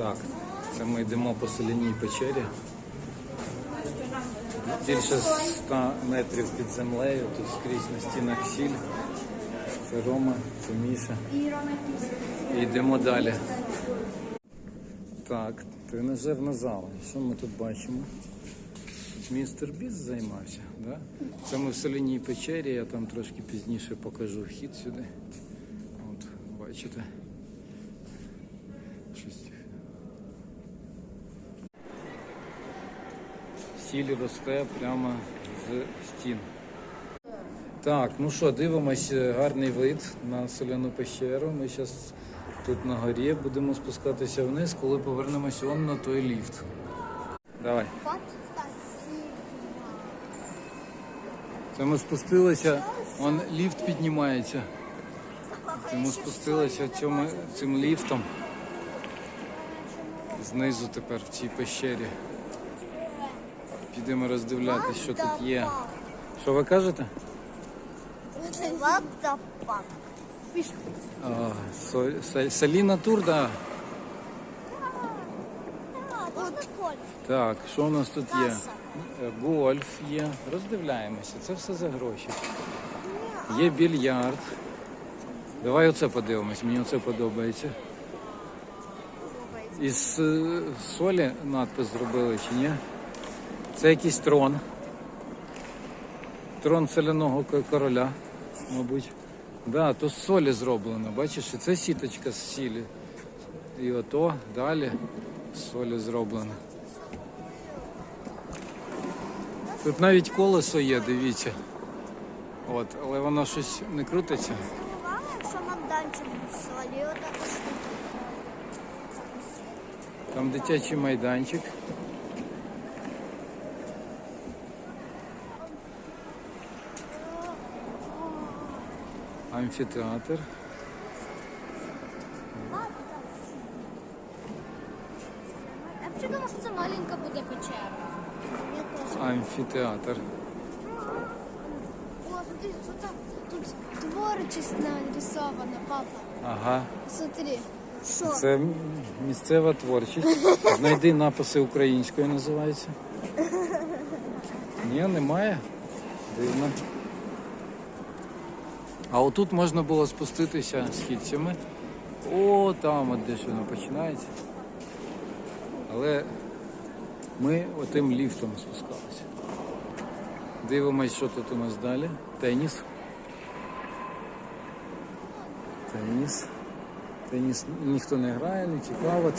Так, це ми йдемо по соляній печері. Більше 100 метрів під землею, тут скрізь на стінах сіль. Це Рома, це Міша. І йдемо далі. Так, тренажерна зала. Що ми тут бачимо? Тут містер Біс займався, да? Це ми в соляній печері, я там трошки пізніше покажу вхід сюди. От, бачите. Щось. Сіль росте прямо з стін. Так, ну що, дивимось, е, гарний вид на соляну пещеру. Ми зараз тут на горі будемо спускатися вниз, коли повернемося он на той ліфт. Давай. Це ми спустилися, он ліфт піднімається. Це ми спустилися цьому, цим ліфтом. Знизу тепер в цій пещері. Підемо роздивлятися, що тут є. Що ви кажете? А, Саліна Тур, да. Так, що у нас тут є? Е, Гольф є. Роздивляємося. Це все за гроші. Є більярд. Давай оце подивимось, мені оце подобається. Із е, солі надпис зробили чи ні? Це якийсь трон. Трон соляного короля, мабуть. Да, то з солі зроблено, бачиш, і це сіточка з сілі. І ото далі з солі зроблено. Тут навіть колесо є, дивіться. От, але воно щось не крутиться. Там дитячий майданчик. Амфітеатр. Я чекала, що це маленька буде печера. Амфітеатр. О, смотри, що там тут творчість нарисована, папа. Ага. Смотри. Що? Це місцева творчість. Знайди написи українською називається. Ні, немає. Дивно. А отут можна було спуститися східцями. О, там от десь воно починається. Але ми отим ліфтом спускалися. Дивимось, що тут у нас далі. Теніс. Теніс. Теніс ніхто не грає, не цікаво.